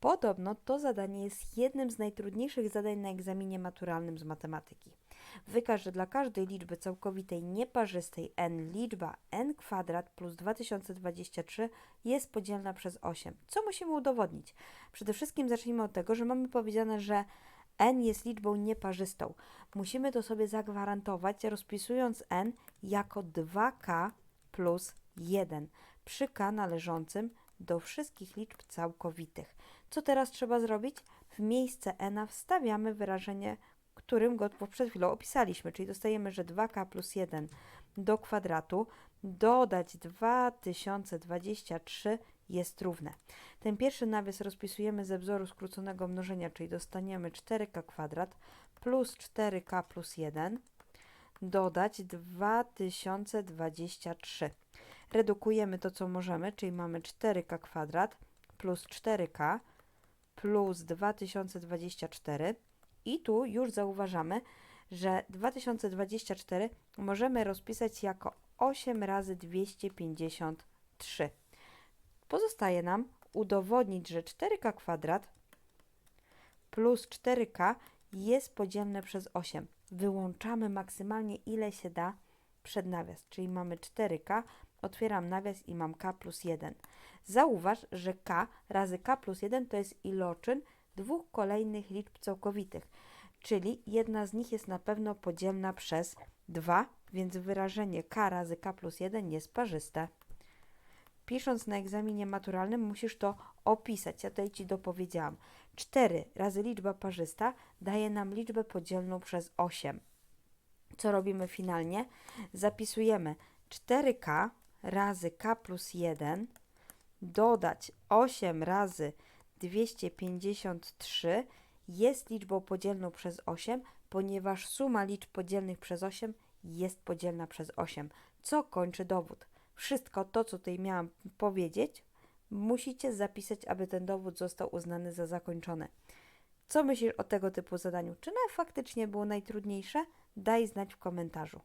Podobno to zadanie jest jednym z najtrudniejszych zadań na egzaminie maturalnym z matematyki. Wykaż, że dla każdej liczby całkowitej nieparzystej n liczba n kwadrat plus 2023 jest podzielna przez 8. Co musimy udowodnić? Przede wszystkim zacznijmy od tego, że mamy powiedziane, że n jest liczbą nieparzystą. Musimy to sobie zagwarantować, rozpisując n jako 2k plus 1 przy k należącym do wszystkich liczb całkowitych. Co teraz trzeba zrobić? W miejsce n wstawiamy wyrażenie, którym go przed chwilą opisaliśmy, czyli dostajemy, że 2k plus 1 do kwadratu dodać 2023 jest równe. Ten pierwszy nawias rozpisujemy ze wzoru skróconego mnożenia, czyli dostaniemy 4k kwadrat plus 4k plus 1 dodać 2023. Redukujemy to, co możemy, czyli mamy 4k kwadrat plus 4k plus 2024 i tu już zauważamy, że 2024 możemy rozpisać jako 8 razy 253. Pozostaje nam udowodnić, że 4k kwadrat plus 4k jest podzielne przez 8. Wyłączamy maksymalnie ile się da przed nawias, czyli mamy 4k, otwieram nawias i mam k plus 1. Zauważ, że k razy k plus 1 to jest iloczyn dwóch kolejnych liczb całkowitych, czyli jedna z nich jest na pewno podzielna przez 2, więc wyrażenie k razy k plus 1 jest parzyste. Pisząc na egzaminie maturalnym musisz to opisać. Ja tutaj Ci dopowiedziałam. 4 razy liczba parzysta daje nam liczbę podzielną przez 8. Co robimy finalnie? Zapisujemy 4k razy k plus 1 dodać 8 razy 253 jest liczbą podzielną przez 8, ponieważ suma liczb podzielnych przez 8 jest podzielna przez 8, co kończy dowód. Wszystko to, co tutaj miałam powiedzieć, musicie zapisać, aby ten dowód został uznany za zakończony. Co myślisz o tego typu zadaniu? Czy one faktycznie było najtrudniejsze? Daj znać w komentarzu.